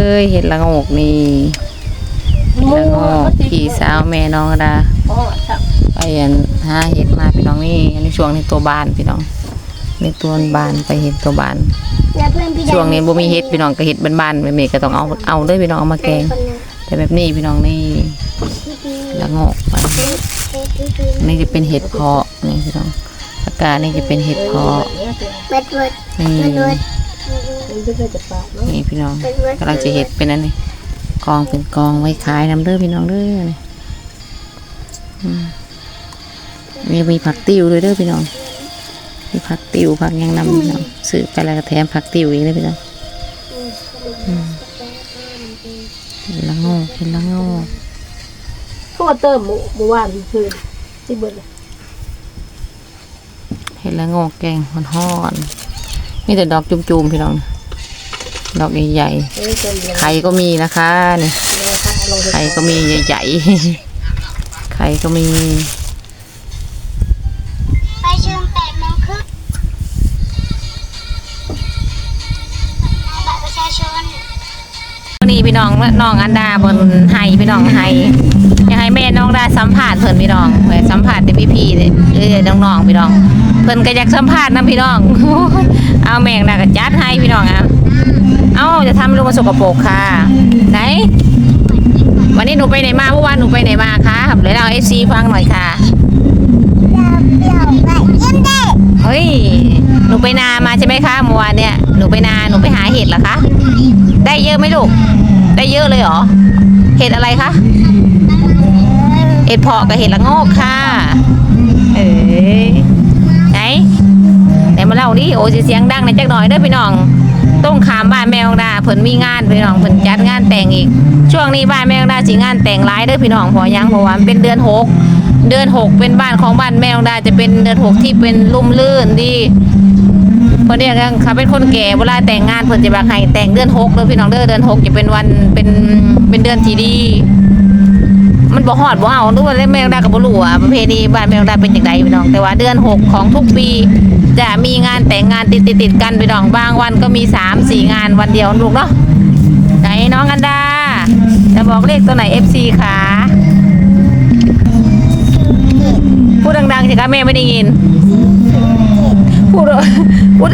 เอ้ยเห็ดละโงกนี่เห็ดละโงกพี่สาวแม่น้องดาไปอันหาเห็ดมาพี่น้องนี่อันนี้ช่วงนี้ตัวบานพี่น้องนี่ตัวบานไปเห็ดตัวบานแล้วเพื่อนพี่แดช่วงนี้บ่มีเห็ดพี่น้องก็เห็ดบานๆแม่ๆก็ต้องเอาเอาเด้อพี่น้องเอามาแกง แต่แบบนี้พี่น้องนี่ละโงกไปนี่จะเป็นเห็ดเพาะนี่พี่น้องอากาศนี่จะเป็นเห็ดเพาะเม็ดเวิร์ดนี่เม็ดเวิร์ด นี่พี่น้องกำลังจะเห็ดเป็นอันนี้กองเป็นกองไว้ขายน้ำเด้อพี่น้องเด้อนี่อืมมีมีผักติ้วด้วยเด้อพี่น้องมีผักติ้วผักหยังนำพี่น้องซื้อไปแล้วก็แถมผักติ้วอีกเด้อพี่น้องอืมเห็นละโงกเห็นละโงกเขาว่าเติมหมูหมูหวานคืนที่เบิดเลยเห็นละโงกแกงมันห่อนๆมีแต่ดอกจุ่มๆพี่น้อง ดอกใหญ่เอ้ยเติมเลยๆไข่ก็มีนะคะนี่นะคะลงไข่ก็มีใหญ่ๆไข่ก็มีไปเชิญแปดโมงครึ่งบัตรประชาชนวันนี้พี่น้องน้องอันดาบนไห้พี่น้องไห้อยากให้แม่น้องดาสัมภาษณ์เพิ่นพี่น้องไปสัมภาษณ์แต่พี่พี่ๆเลยเอ้ยน้องๆพี่น้องเพิ่นก็อยากสัมภาษณ์นะพี่น้องโอ้ย เอาแม่งดาก็จัดให้พี่น้องอะเอาจะทำลูกมาสกปรกค่ะ ไหน วันนี้หนูไปไหนมาเมื่อวานหนูไปไหนมาคะเดี๋ยวเราเอซีฟังหน่อยค่ะเปรี้ยวไปเยี่ยมเด็กเฮ้ย หนูไปนามาใช่ไหมคะเมื่อวานเนี่ย หนูไปนา หนูไปหาเห็ดเหรอคะ ได้เยอะไหมลูก ได้เยอะเลยเหรอ เห็ดอะไรคะ เห็ดเพาะกับเห็ดละโงกค่ะ โอ้สิเสียงดังในจักหน่อยเด้อพี่น้องต้องขามบ้านแมวดาเพิ่นมีงานพี่น้องเพิ่นจัดงานแต่งอีก ช่วงนี้บ้านแมวดาสิงานแต่งหลายเด้อพี่น้องพอยังเพราะว่ามันเป็นเดือนหกเดือนหกเป็นบ้านของบ้านแมวดาจะเป็นเดือนหกที่เป็นลุ่มลื่นดีเพราะเนี่ยเขาเป็นคนแก่เวลาแต่งงานเพิ่นจะบักให้แต่งเดือนหกเด้อพี่น้องเด้อเดือนหกจะเป็นวันเป็นเป็นเดือนที่ดี มันบ่ฮอดบ่เอาหรือว่าเล่นแมวดากับบ่รู้อะประเพณีบ้านแมวดาเป็นจังไดพี่น้องแต่ว่าเดือนหกของทุกปี จะมีงานแต่งงานติดติดติดกันพี่น้องบางวันก็มีสามสี่งานวันเดียวลูกเนาะไหนน้องอันดา จะบอกเลขตัวไหน FC ค่ะพูดดังๆสิคะแม่ไม่ได้ยิน พูดพูด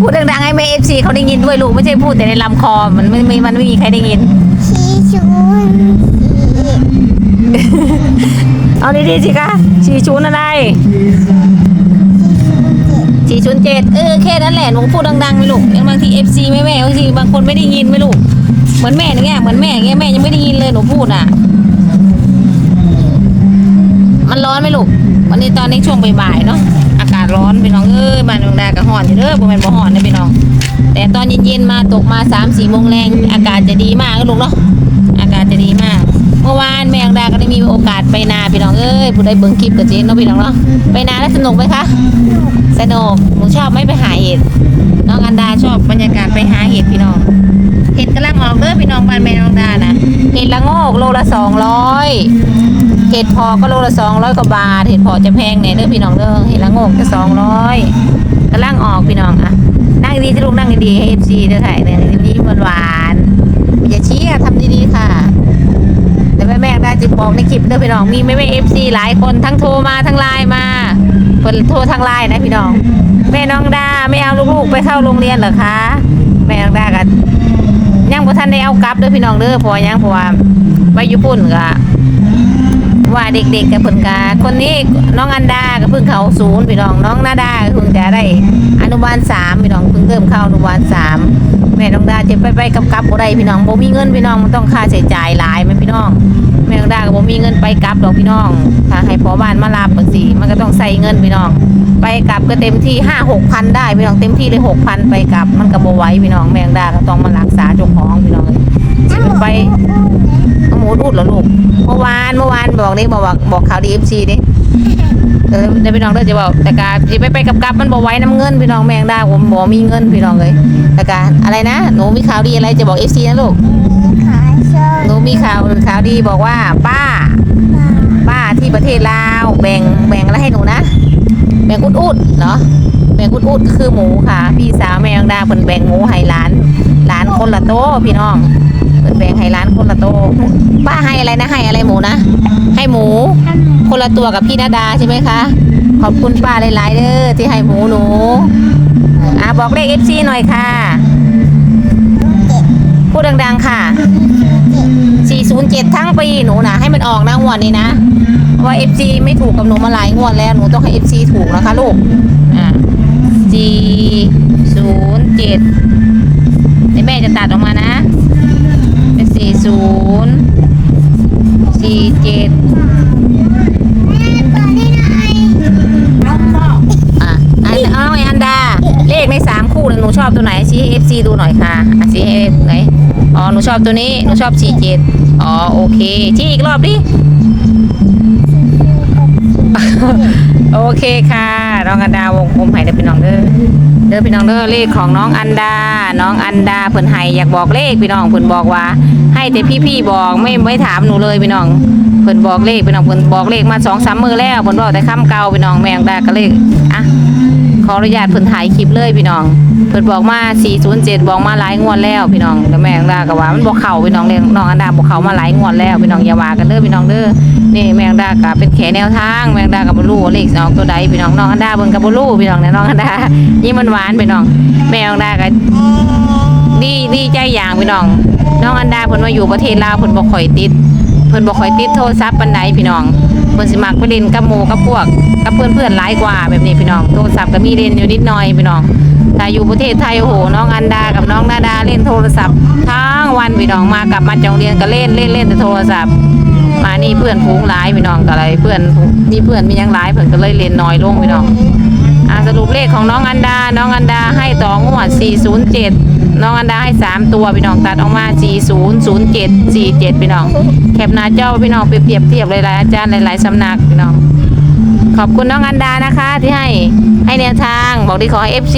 พูดดังๆให้แม่ FC เขาได้ยินด้วยลูกไม่ใช่พูดแต่ในลำคอมันไม่ม่มันไม่มีใครได้ยินชี้ชูนเอาดีๆสิคะสี่ชุนอะไร สี่ชุนเจ็ดเออแค่นั้นแหละหนูพูดดังๆไหมลูกยังบางทีเอฟซีแม่แม่บางทีบางคนไม่ได้ยินไหมลูกเหมือนแม่อย่างเงี้ยเหมือนแม่อย่างเงี้ยแม่ยังไม่ได้ยินเลยหนูพูดอะ มันร้อนไหมลูกวันนี้ตอนนี้ช่วงบ่ายๆเนาะอากาศร้อนพี่น้องเอ้ยบ้านดงดากับห่อนอยู่เด้อบ่แม่นบ่ห่อนนะพี่น้อง แต่ตอนเย็นๆมาตกมาสามสี่โมงแรงอากาศจะดีมากลูกเนาะอากาศจะดีมาก มื่อวานแม่ดงดาก็ได้มีโอกาสไปนาพี่น้องเอ้ยผู้ใดเบิ่งคลิปกับเจ๊เนาะพี่น้องเนาะไปนาแล้วสนุกไหมคะสนุกหนูชอบไหมไปหาเห็ดน้องอันดาชอบบรรยากาศไปหาเห็ดพี่น้องเห็ดกำลังออกเด้อพี่น้องบ้านแม่น้องดานะเห็ดละโงกโลละสองร้อยเห็ดพอก็โลละสองร้อยกว่าบาทเห็ดพอจะแพงเนี่ยเด้อพี่น้องเด้อเห็ดละโงกจะสองร้อยกำลังออกพี่น้องอะนั่งดีที่ลูกนั่งดีๆให้เอฟซีเด้อถ่ายเนี่ยยิ้มหวานๆอย่าชี้อะทำดีๆค่ะ แม่ได้จะบอกในคลิปเด้อพี่น้องมีแม่แม่เอฟซีหลายคนทั้งโทรมาทั้งไลน์มาคนโทรทางไลน์นะพี่น้อง แม่น้องดาไม่เอาลูกๆไปเข้าโรงเรียนเหรอคะแม่น้องดากันยังบ่ทันได้เอากลับเด้อพี่น้องเด้อพราะว่ายังเพราะว่าไปญี่ปุ่นก็ว่าเด็กๆกับเพิ่นกาคนนี้น้องอันดาก็เพิ่งเข้าศูนย์พี่น้องน้องนาดาเพิ่งจะได้อนุบาลสามพี่น้องเพิ่งเริ่มเข้าอนุบาลสามแม่น้องดาจะไปไปกับกับบ่ได้พี่น้องบ่มีเงินพี่น้องมันต้องค่าใช้จ่ายหลายแม่พี่น้อง แม่น้องดาก็บ่มีเงินไปกลับดอกพี่น้อง ถ้าให้พ่อบ้านมารับจังซี่มันก็ต้องใส่เงินพี่น้อง ไปกลับก็เต็มที่ห้าหกพันได้พี่น้องเต็มที่เลยหกพันไปกลับ มันก็บ่ไหวพี่น้องแมงดาก็ต้องมารักษาเจ้าของพี่น้องเลยไปเอาหมูรูดเหรอลูกเมื่อวานเมื่อวานบอกนี่บอกบอกข่าวดีเอฟซีดิเออเดี๋ยวพี่น้องเด้อจะบอกแต่การสิไปไปกับกับมันบ่ไหวน้ำเงินพี่น้องแมงดาผมบ่มีเงินพี่น้องเลยแต่การอะไรนะหนูมีข่าวดีอะไรจะบอกเอฟซีนะลูก มีข่าวข่าวดีบอกว่า ป้า ป้าที่ประเทศลาวแบ่งแบ่งอะไรให้หนูนะแบ่งอุดอุดเนาะแบ่งอุดๆก็คือหมูค่ะ พี่สาวแม่ยองดาเพิ่นแบ่งหมูให้หลานหลานคนละโตพี่น้องเพิ่นแบ่งให้หลานคนละโตป้าให้อะไรนะให้อะไรหมูนะให้หมู คนละตัวกับพี่นาดาใช่ไหมคะขอบคุณป้าหลายๆเด้อที่ให้หมูหนูอ่าบอกเลข FC หน่อยค่ะ พูดดังๆค่ะ 407ทั้งปีหนูนะให้มันออกนะงวดนี้นะว่าะว่า FC ไม่ถูกกับหนูมาหลายงวดแล้วหนูต้องให้ FC ถูกนะคะลูกอ่าจีศูนย์เจ็ดแม่จะตัดออกมานะเป็นสี่ศูนย์ ชอบตัวนี้หนูชอบสี่เจ็ดอ๋อโอเคชี้อีกรอบดิโอเคค่ะน้องอันดาวงกลมให้เด้อพี่น้องเด้อเด้อพี่น้องเด้อเลขของน้องอันดา น้องอันดาเพิ่นให้อยากบอกเลขพี่น้องเพิ่นบอกว่า ให้แต่พี่ๆบอกไม่ไม่ถามหนูเลยพี่น้องเพิ่นบอกเลขพี่น้องเพิ่นบอกเลขมาสองสามมือแล้วเพิ่นบอกแต่คำเก่าพี่น้องแมงดาก็เลขอะ ขออนุญาตเพิ่นถ่ายคลิปเลยพี่น้อง เพิ่นบอกมา407บอกมาหลายงวดแล้วพี่น้องแต่แม่อังดาก็ว่ามันบ่เข้าพี่น้องเรียน้องอันดาบ่เข้ามาหลายงวดแล้วพี่น้องอย่าว่ากันเด้อพี่น้องเด้อนี่แม่อังดาก็เป็นแขแนวทางแม่อังดาก็บ่รู้ว่าเลขสิออกตัวใดพี่น้องน้องอันดาเบิ่งก็บ่รู้พี่น้องเนี่ยน้องอันดายิ้มมันหวานพี่น้อง แม่อังดาก็ดีดีใจอย่างพี่น้อง น้องอันดาเพิ่นมาอยู่ประเทศลาวเพิ่นบ่ค่อยติด เพิ่นบ่ค่อยติดโทรศัพท์ปานใดพี่น้องเพิ่นสิมักไปเล่นกับหมู่กับพวกกับเพื่อนๆหลายกว่าแบบนี้พี่น้องโทรศัพท์ก็มีเล่นอยู่นิดหน่อยพี่น้องถ้าอยู่ประเทศไทยโอ้โหน้องอันดากับน้องนาดาเล่นโทรศัพท์ทั้งวันพี่น้องมากลับมาจากโรงเรียนก็เล่นเล่นเล่นแต่โทรศัพท์มานี่เพื่อนฝูงหลายพี่น้องก็อะไรเพื่อนมีเพื่อนมียังหลายเพิ่อนก็เลยเล่นน้อยลงพี่น้องอ่าสรุปเลขของน้องอันดา น้องอันดาให้ต่องวด407 น้องอันดาให้ 3 ตัวพี่น้องตัดออกมา 4007 47พี่น้อง แคปหน้าจอพี่น้องไปเปรียบเทียบหลายๆอาจารย์หลายๆสำนักพี่น้อง ขอบคุณน้องอันดานะคะที่ให้ให้แนวทางบอกที่ขอให้ FC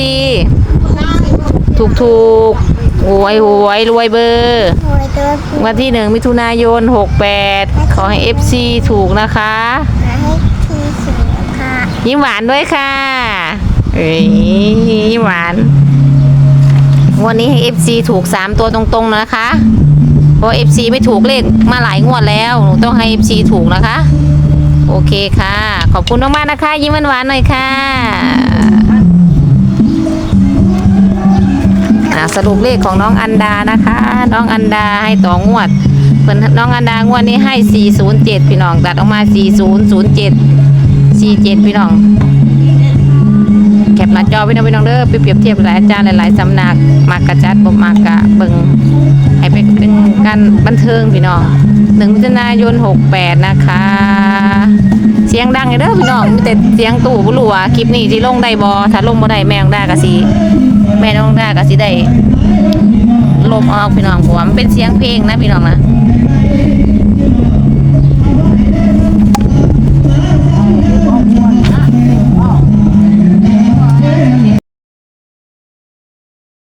ถูกถูกๆหวยหวยรวยเบอร์หวยตัวผู้วันที่หนึ่งมิถุนายน 68 ขอให้ FC ถูกนะคะมาให้ทีสีค่ะยิ้มหวานด้วยค่ะเอ้ยยิ้มหวาน วันนี้ให้ FC ถูก 3 ตัวตรงๆนะคะ เพราะ FC ไม่ถูกเลขมาหลายงวดแล้ว หนูต้องให้ FC ถูกนะคะ โอเคค่ะ ขอบคุณมากๆนะคะ ยิ้มหวานๆหน่อยค่ะสรุปเลขของน้องอันดานะคะ น้องอันดาให้ต่องวดเพิ่นน้องอันดางวดนี้ให้ 407 พี่น้องตัดออกมา 4007 47 พี่น้อง จอพี่น้องพี่น้องเด้อไปเปรียบเทียบหลายอาจารย์หลายๆสำนักมากกระจัดบ่มากะเบิ่งให้เป็นเป็นการบันเทิงพี่น้องหนึ่งมิถุนายน68นะคะ เสียงดังเด้อพี่น้องมีแต่เสียงตู่บ่รู้ว่าคลิปนี้สิลงได้บ่ถ้าลงบ่ได้แม่น้องดาก็สิแม่น้องดาก็สิได้ลบออกพี่น้องเพราะว่ามันเป็นเสียงเพลงนะพี่น้องนะ